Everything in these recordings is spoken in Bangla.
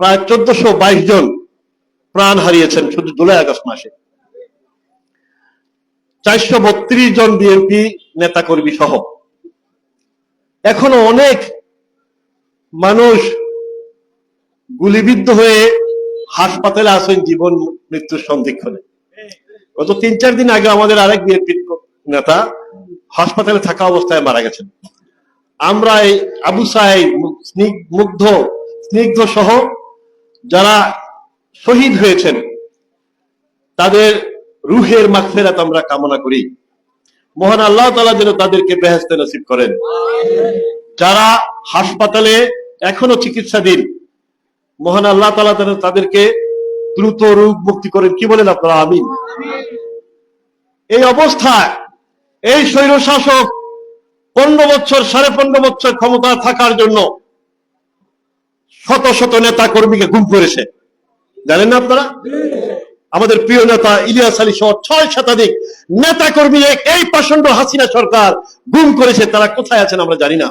প্রায় চোদ্দশো বাইশ জন প্রাণ হারিয়েছেন শুধু জুলাই আগস্ট মাসে। চারশো বত্রিশ জন বিএনপি নেতাকর্মী সহ। এখনও অনেক মানুষ গুলিবিদ্ধ হয়ে হাসপাতালে আছেন জীবন, মৃত্যুর সন্ধিক্ষণে। গত তিন চার দিন আগে আমাদের আরেক বিএনপি নেতা হাসপাতালে থাকা অবস্থায় মারা গেছেন। আমরা আবু সাহেব মুগ্ধ, স্নিগ্ধ সহ যারা শহীদ হয়েছেন, তাদের রুহের মাগফিরাত আমরা কামনা করি। মহান আল্লাহ তাআলা যেন তাদেরকে বেহেস্তে নসিব করেন। যারা হাসপাতালে এখনও চিকিৎসাধীন, মহান আল্লাহ তাআলা যেন তাদেরকে দ্রুত রোগ মুক্তি করেন। কি বলেন আপনারা? আমিন। এই অবস্থায় এই স্বৈর শাসক পনেরো বছর, সাড়ে পনেরো বছর ক্ষমতা থাকার জন্য শত শত নেতা কর্মীকে গুম করেছে। জানেন না আপনারা? আমাদের প্রিয় নেতা ইলিয়াস আলী সহ ছয় শতাধিক নেতা কর্মী এই প্রচণ্ড হাসিনা সরকার গুম করেছে। তারা কোথায় আছেন আমরা জানি না।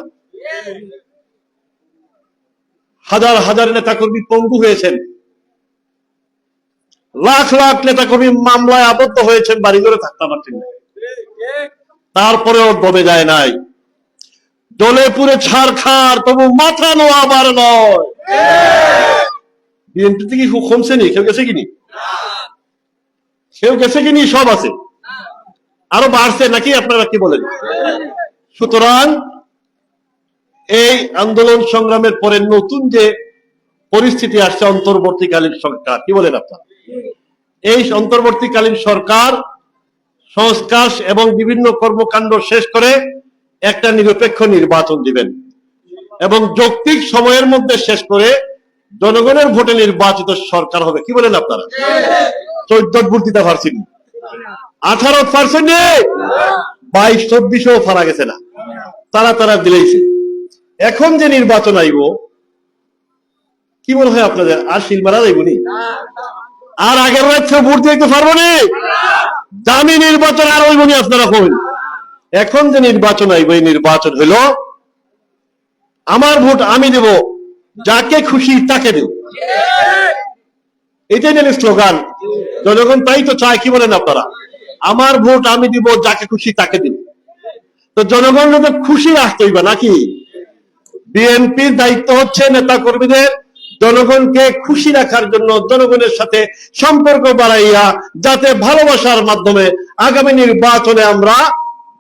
হাজার হাজার নেতা কর্মী পঙ্গু হয়েছেন। লাখ লাখ নেতা কর্মী মামলায় আবদ্ধ হয়েছেন বাড়ি করে থাকতে পারছেন তারপরেও দমে যায় নাই। দলে পুরে ছাড় খার তবু মাথা নোয়াবার নয়। বিএনপি থেকে খুব কমছে নি? কেউ গেছে কিনি কেউ গেছে কিনি সব আছে। আরও বাড়ছে নাকি আপনারা কি বলেন? সুতরাং এই আন্দোলন সংগ্রামের পরে নতুন যে পরিস্থিতি আসছে অন্তর্বর্তীকালীন সরকার, কি বলেন আপনারা? এই অন্তর্বর্তীকালীন সরকার সংস্কার এবং বিভিন্ন কর্মকাণ্ড শেষ করে একটা নিরপেক্ষ নির্বাচন দিবেন। এবং যৌক্তিক সময়ের মধ্যে শেষ করে জনগণের ভোটে নির্বাচিত সরকার হবে। কি বলেন আপনারা? চোদ্দ ভোট দিতে পারছেন আঠারো পার্সেন্ট বাইশ, চব্বিশও ফারা গেছে না। তারা তারা দিলেইছে। এখন যে নির্বাচন আইব, কি মনে হয় আপনাদের? আর শিল মারা যাইব নি? আর আগের রাজ্যে ভোট দিতে পারব নি? দামি নির্বাচন আর হইব নি, আপনারা কইন। এখন যে নির্বাচন আইব, এই নির্বাচন হলো আমার ভোট আমি দেব, যাকে খুশি তাকে দেব। এটাই যেন স্লোগান। জনগণ তাই তো চায়, কি বলেন আপনারা? আমার ভোট আমি দিব, যাকে খুশি তাকে দিব। তো জনগণ তো খুশি রাখতে হইবা নাকি? বিএনপির দায়িত্ব হচ্ছে নেতা কর্মীদের জনগণকে খুশি রাখার জন্য জনগণের সাথে সম্পর্ক বাড়াইয়া, যাতে ভালোবাসার মাধ্যমে আগামী নির্বাচনে আমরা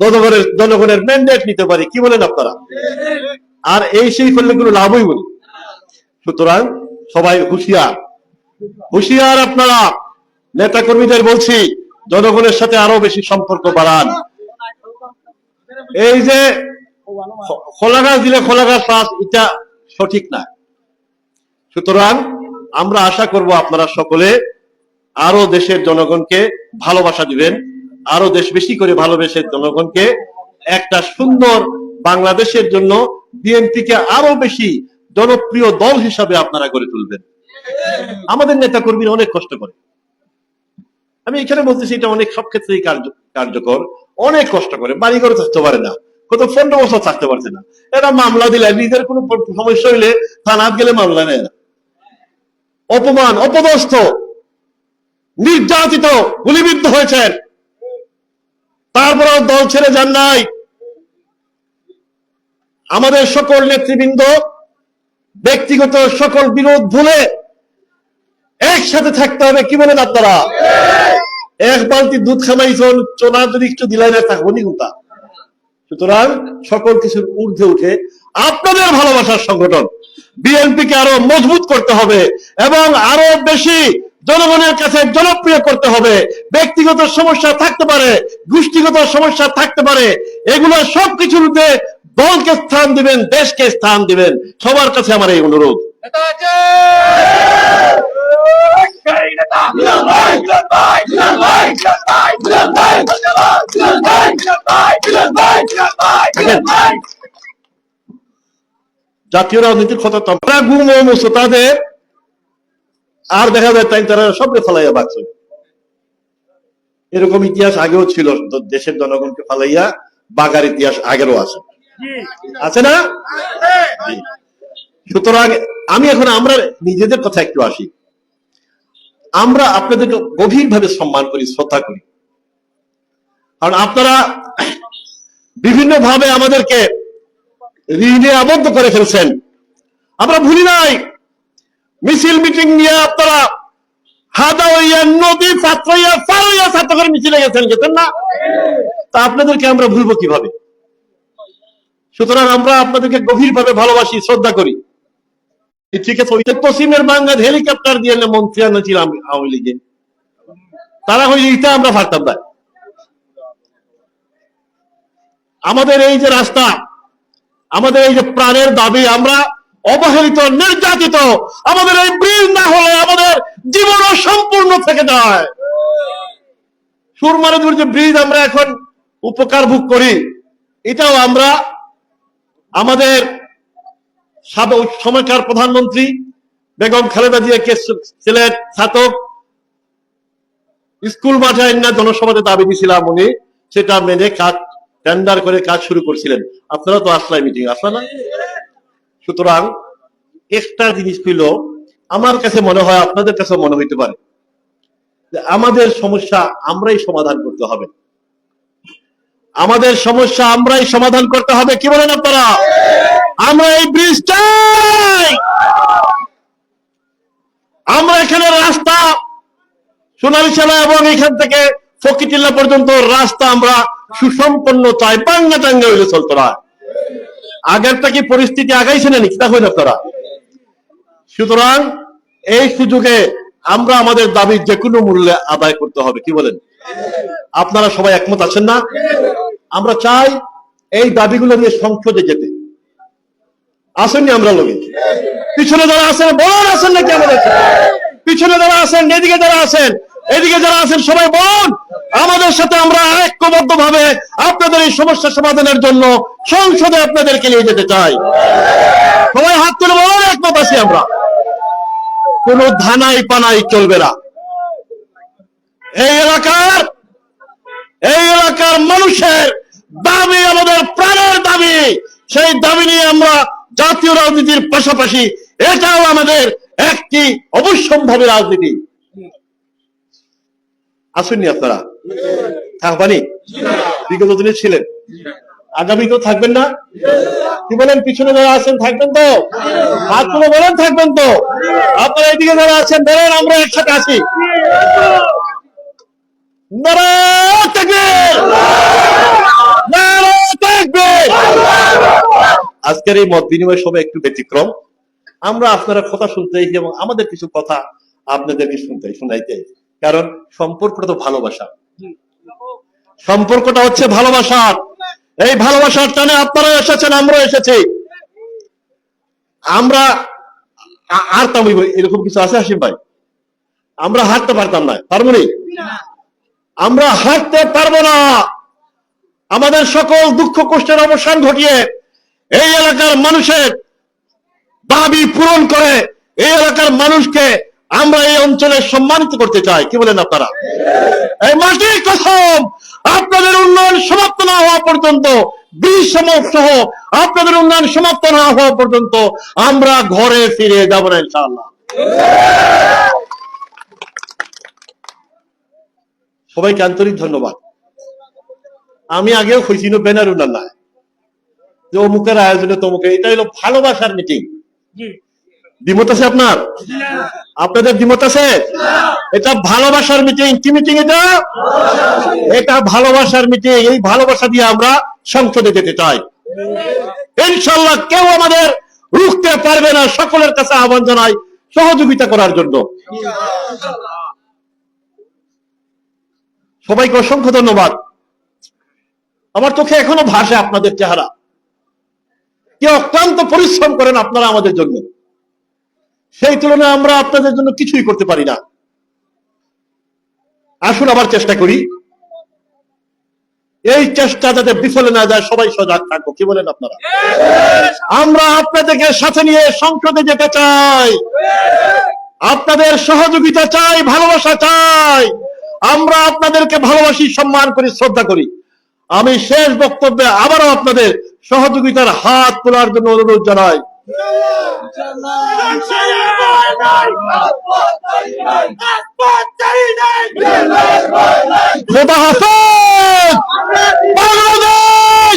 জনগণের জনগণের ম্যান্ডেট নিতে পারি। কি বলেন আপনারা? আর এই সেই করলে কোনো লাভই বলি। সুতরাং সবাই হুঁশিয়ার। হুঁশিয়ার আপনারা। নেতা কর্মীদের বলছি, জনগণের সাথে আরও বেশি সম্পর্ক বাড়ান। এই যে খ- দিলে খোলা গাছ পাস, এটা সঠিক না। সুতরাং আমরা আশা করব আপনারা সকলে আরও দেশের জনগণকে ভালোবাসা দিবেন, আরও দেশ বেশি করে ভালোবেসে জনগণকে একটা সুন্দর বাংলাদেশের জন্য বিএনপিকে আরও বেশি জনপ্রিয় দল হিসাবে আপনারা গড়ে তুলবেন। আমাদের নেতা কর্মীরা অনেক কষ্ট করে। আমি এখানে বলতেছি, এটা অনেক সব ক্ষেত্রেই কার্যকর। অনেক কষ্ট করে বাড়ি ঘরে থাকতে পারে না। কত পনেরো বছর থাকতে পারছে না। এরা মামলা দিলে নিজের কোনো সমস্যা হইলে থানাত গেলে মামলা নেয় না। অপমান, অপদস্থ, নির্যাতিত, গুলিবিদ্ধ হয়েছেন। তারপরেও দল ছেড়ে যান নাই। আমাদের সকল নেতৃবৃন্দ, ব্যক্তিগত সকল বিরোধ ভুলে একসাথে থাকতে হবে, কি বলেন আপনারা? এক বালতি দুধ খামাইছন চোনা যদি একটু দিলাই না থাকব নি কোনটা? সুতরাং সকল কিছুর ঊর্ধ্বে উঠে আপনাদের ভালোবাসার সংগঠন বিএনপি কে আরও মজবুত করতে হবে এবং আরও বেশি জনগণের কাছে জনপ্রিয় করতে হবে। ব্যক্তিগত সমস্যা থাকতে পারে, গোষ্ঠীগত সমস্যা থাকতে পারে, এগুলো সবকিছুতে দলকে স্থান দিবেন, দেশকে স্থান দিবেন। সবার কাছে আমার এই অনুরোধ। জাতীয় রাজনীতির কথা তারা গুম ও তাদের আর দেখা যায় তাই তারা সবকে ফলাইয়া বাঁচে। এরকম ইতিহাস আগেও ছিল, দেশের জনগণকে ফালাইয়া বাগার ইতিহাস আগেরও আছে। আছে না? সুতরাং আমি এখন আমরা নিজেদের কথা একটু আসি। আমরা আপনাদেরকে গভীরভাবে সম্মান করি, শ্রদ্ধা করি। কারণ আপনারা বিভিন্ন ভাবে আমাদেরকে ঋণে আবদ্ধ করে ফেলছেন। আমরা ভুলি নাই। মিছিল মিটিং নিয়ে আপনারা হাদা হইয়া নদী ছাত্র হইয়া হইয়া ছাত্র করে মিছিলে গেছেন গেছেন না? তা আপনাদেরকে আমরা ভুলবো কীভাবে? সুতরাং আমরা আপনাদেরকে গভীরভাবে ভালোবাসি, শ্রদ্ধা করি। ঠিক আছে পশ্চিমের বাংলার হেলিকপ্টার দিয়ে মন্ত্রী আনেছিলাম আওয়ামী লীগে। তারা হইলে ইটা আমরা পারতাম না আমাদের এই যে রাস্তা, আমাদের এই যে প্রাণের দাবি, আমরা অবহেলিত, নির্যাতিত, আমাদের এই ব্রিজ না হলে আমাদের জীবন সম্পূর্ণ থেকে যায়। সুরমানদুর যে ব্রিজ আমরা এখন উপকার ভোগ করি। এটাও আমরা আমাদের সময়কার প্রধানমন্ত্রী বেগম খালেদা জিয়াকে ছিলেন ছাতক স্কুল মাঠে না জনসভাতে দাবি দিয়েছিলাম উনি। সেটা মেনে কাজ টেন্ডার করে কাজ শুরু করছিলেন। আপনারা তো আসলাই মিটিং আসলা না? সুতরাং একটা জিনিস ছিল আমার কাছে মনে হয়, আপনাদের কাছে মনে হইতে পারে আমাদের সমস্যা আমরাই সমাধান করতে হবে। আমাদের সমস্যা আমরাই সমাধান করতে হবে, কি বলেন আপনারা? আমরা এই ব্রিজ চাই আমরা এখানে রাস্তা সোনালীশালা এবং এখান থেকে ফকিটিল্লা পর্যন্ত রাস্তা আমরা সুসম্পন্ন চাই বাঙ্গা টাঙ্গা হইলে চলতো না। আগেরটা কি পরিস্থিতি আগাইছে না নাকি হইল আপনারা? সুতরাং এই সুযোগে আমরা আমাদের দাবি যে কোনো মূল্যে আদায় করতে হবে, কি বলেন? আপনারা সবাই একমত আছেন না? আমরা চাই এই দাবিগুলো নিয়ে সংসদে যেতে। আসেননি আমরা লোকে। পিছনে যারা আছেন বলুন আছেন নাকি আমাদের? পিছনে যারা আছেন, এদিকে যারা আছেন, এদিকে যারা আছেন, সবাই বলুন। আমাদের সাথে আমরা ঐক্যবদ্ধ ভাবে আপনাদের এই সমস্যা সমাধানের জন্য সংসদে আপনাদেরকে নিয়ে যেতে চাই। সবাই হাত তুলে বলুন, একমত আছি আমরা। কোন ধানাই পানাই চলবে না। এই এলাকার এই এলাকার মানুষের দাবি আমাদের প্রাণের দাবি সেই দাবি নিয়ে আমরা জাতীয় রাজনীতির পাশাপাশি এটাও আমাদের একটি অবশ্যম্ভাবী রাজনীতি। আসেননি আপনারা? থাকবানি বিগত দিনে ছিলেন। আগামী তো থাকবেন না? কি বলেন, পিছনে যারা আছেন থাকবেন তো? হাত তুলে বলেন, থাকবেন তো? আপনারা এদিকে যারা আছেন বলেন আমরা একসাথে আছি। তাকবীর! আজকের এই মত বিনিময় সবাই একটু ব্যতিক্রম। আমরা আপনারা কথা শুনতে এবং আমাদের কিছু কথা আপনাদেরকে শুনতে শোনাইতে কারণ সম্পর্কটা তো ভালোবাসা। সম্পর্কটা হচ্ছে ভালোবাসার এই ভালোবাসার টানে আপনারা এসেছেন আমরা এসেছি। আমরা আর তামি এরকম কিছু আছে হাসিম ভাই? আমরা হাঁটতে পারতাম না পারব নি? আমরা হাঁটতে পারব না। আমাদের সকল দুঃখ কষ্টের অবসান ঘটিয়ে এই এলাকার মানুষের দাবি পূরণ করে এই এলাকার মানুষকে আমরা এই অঞ্চলে সম্মানিত করতে চাই। কি বলেন আপনারা? এই মাটির কসম আপনাদের উন্নয়ন সমাপ্ত না হওয়া পর্যন্ত সহ আপনাদের উন্নয়ন সমাপ্ত না হওয়া পর্যন্ত আমরা ঘরে ফিরে যাব না সবাইকে আন্তরিক ধন্যবাদ। আমি আগেও হয়েছিল ব্যানার না যে অমুকের আয়োজনে তমুকে এটা হলো ভালোবাসার মিটিং দ্বিমত আছে আপনার? আপনাদের দ্বিমত আছে? এটা ভালোবাসার মিটিং কি মিটিং এটা? এটা ভালোবাসার মিটিং এই ভালোবাসা দিয়ে আমরা সংসদে যেতে চাই। ইনশাল্লাহ কেউ আমাদের রুখতে পারবে না সকলের কাছে আহ্বান জানাই সহযোগিতা করার জন্য। সবাইকে অসংখ্য ধন্যবাদ। আমার চোখে এখনও ভাসে আপনাদের চেহারা। কে অক্লান্ত পরিশ্রম করেন আপনারা আমাদের জন্য। সেই তুলনায় আমরা আপনাদের জন্য কিছুই করতে পারি না। আসুন আবার চেষ্টা করি। এই চেষ্টা যাতে বিফলে না যায়, সবাই সজাগ থাকব কি বলেন আপনারা? আমরা আপনাদেরকে সাথে নিয়ে সংসদে যেতে চাই। আপনাদের সহযোগিতা চাই, ভালোবাসা চাই। আমরা আপনাদেরকে ভালোবাসি, সম্মান করি, শ্রদ্ধা করি। আমি শেষ বক্তব্যে আবারও আপনাদের সহযোগিতার হাত তোলার জন্য অনুরোধ জানাই। বাংলাদেশ!